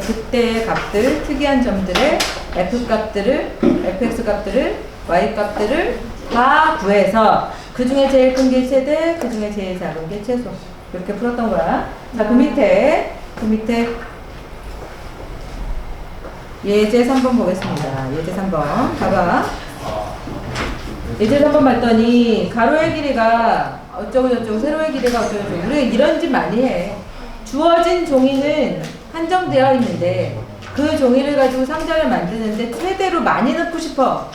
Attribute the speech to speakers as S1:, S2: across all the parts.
S1: 그때의 값들, 특이한 점들을 f 값들을 fx 값들을 y 값들을 다 구해서 그 중에 제일 큰 게 최대, 그 중에 제일 작은 게 최소. 이렇게 풀었던 거야. 자, 그 밑에 그 밑에 예제 3번 보겠습니다. 예제 3번. 봐봐. 예제 3번 봤더니 가로의 길이가 어쩌고 저쩌고 세로의 길이가 어쩌고 저쩌고 우리가 이런 짓 많이 해. 주어진 종이는 한정되어 있는데 그 종이를 가지고 상자를 만드는데 최대로 많이 넣고 싶어.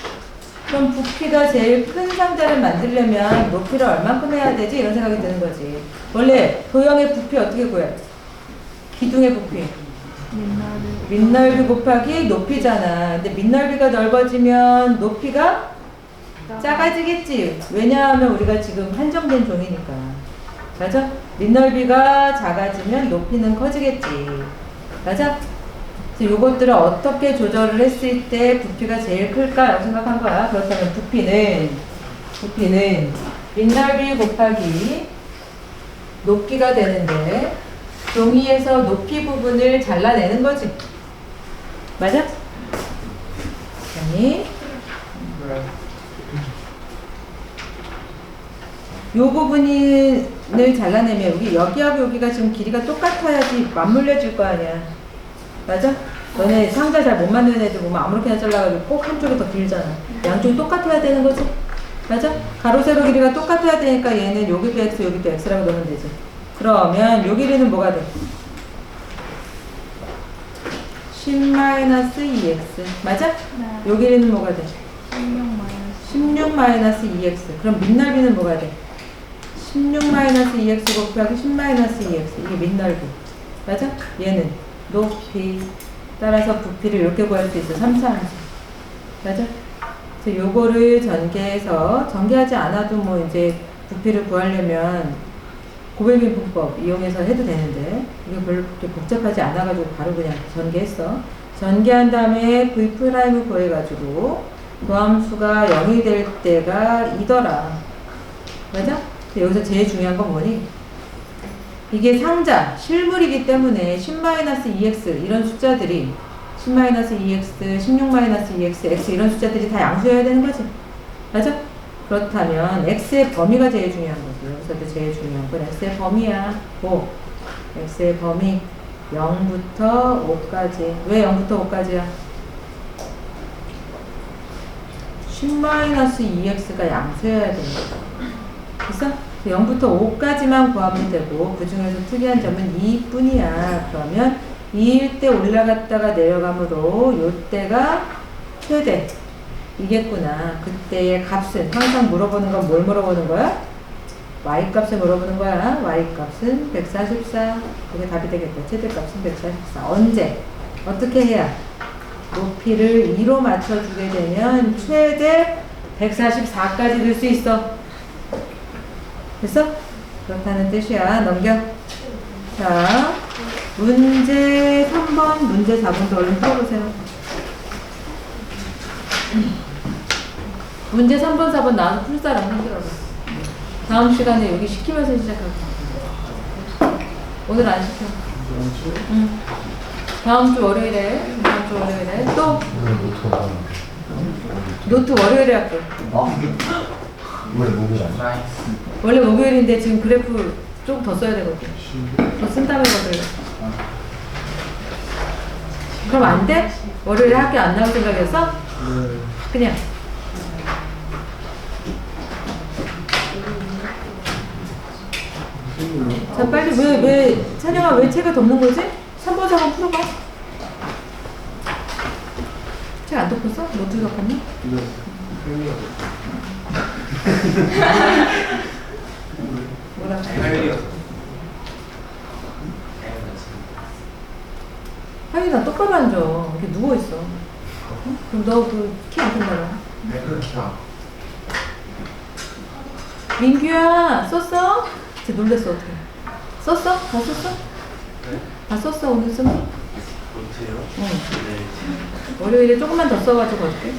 S1: 그럼 부피가 제일 큰 상자를 만들려면 높이를 얼만큼 해야 되지? 이런 생각이 드는 거지. 원래 도형의 부피 어떻게 구해? 기둥의 부피. 밑넓이 곱하기 높이잖아. 근데 밑넓이가 넓어지면 높이가 작아지겠지. 왜냐하면 우리가 지금 한정된 종이니까. 맞아? 밑넓이가 작아지면 높이는 커지겠지. 맞아? 요것들을 어떻게 조절을 했을 때 부피가 제일 클까라고 생각한 거야. 그렇다면 부피는, 부피는 밑넓이 곱하기 높이가 되는데, 종이에서 높이 부분을 잘라내는 거지. 맞아? 아니, 요 부분을 잘라내면 여기 여기하고 여기가 지금 길이가 똑같아야지 맞물려질 거 아니야. 맞아? 너네 상자 잘 못 만드는 애들 보면 아무렇게나 잘라가지고 꼭 한쪽이 더 길잖아. 양쪽이 똑같아야 되는 거지? 맞아? 가로 세로 길이가 똑같아야 되니까 얘는 여기도 x 여기도 x라고 넣으면 되지. 그러면 요 길이는 뭐가 돼? 10-2x 맞아?
S2: 네.
S1: 요 길이는 뭐가 돼?
S2: 16 마이너스
S1: 16-2x. 그럼 밑넓이는 뭐가 돼? 16-2x 곱하기 10-2x. 이게 밑넓이. 맞아? 얘는 높이. 따라서 부피를 이렇게 구할 수 있어. 3차 함수. 맞아? 그래서 요거를 전개해서, 전개하지 않아도 뭐 이제 부피를 구하려면 고백인분법 이용해서 해도 되는데, 이게 별로 그렇게 복잡하지 않아가지고 바로 그냥 전개했어. 전개한 다음에 V 프라임을 구해가지고, 도함수가 0이 될 때가 이더라. 맞아? 여기서 제일 중요한 건 뭐니? 이게 상자, 실물이기 때문에 10-2x 이런 숫자들이 10-2x, 16-2x, x 이런 숫자들이 다 양수여야 되는 거지. 맞아? 그렇다면 x의 범위가 제일 중요한 거지. 여기서도 제일 중요한 건 x의 범위야. 5. x의 범위 0부터 5까지. 왜 0부터 5까지야? 10-2x가 양수여야 되는 거야. 됐어? 0부터 5까지만 구하면 되고 그 중에서 특이한 점은 2뿐이야. 그러면 2일 때 올라갔다가 내려가므로 요 때가 최대. 이겠구나. 그때의 값은 항상 물어보는 건 뭘 물어보는 거야? y 값을 물어보는 거야. y 값은 144. 그게 답이 되겠다. 최대 값은 144. 언제? 어떻게 해야? 높이를 2로 맞춰주게 되면 최대 144까지 들 수 있어. 됐어? 그렇다는 뜻이야. 넘겨. 자, 문제 3번, 문제 4번도 얼른 풀어보세요. 문제 3번, 4번 나와서 풀 사람 흔들어봐. 다음 시간에 여기 시키면서 시작할게. 오늘 안 시켜. 응. 다음 주 월요일에, 다음 주 월요일에 또 노트 월요일에 할게.
S3: 왜 목이 안 나?
S1: 원래 목요일인데 지금 그래프 좀 더 써야 되거든. 더 쓴 다음에 거들. 그럼 안 돼? 월요일에 학교 안 나올 생각이었어? 그냥. 자 빨리 왜 왜 찬영아 왜 책을 덮는 거지? 3번 4번 풀어봐. 책 안 덮었어? 노트 덮었니? 뭐라? 하윤아 똑바로 앉아. 이렇게 누워 있어. 응? 그럼 너그키안 큰다라.
S3: 왜 그렇게 나?
S1: 민규야 썼어? 쟤 놀랬어 어떻게? 썼어? 다 썼어? 다 썼어 오늘 썼니?
S3: 못해요?
S1: 응.
S3: 네.
S1: 월요일에 조금만 더 써가지고 어때?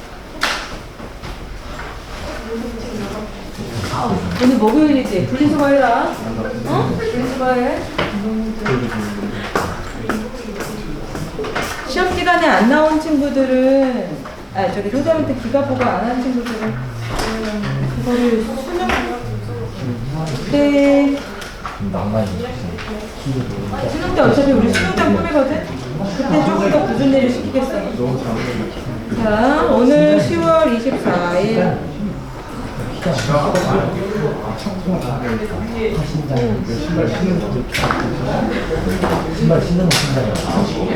S1: 오늘 목요일이지? 분리수거 해라. 어? 분리수거 해. 시간에 안 나온 친구들은 아 저기 선생님한테 기가 보고 안한 친구들은 음, 그거를 수능 때
S3: 낭만이
S1: 수능 때 어차피 우리 수능장 꿈이거든. 그때 조금 더 굳은 일을 시키겠어. 자 오늘 10월 24일
S3: 신발 신는 것도 신발 신는 거 신발이야 신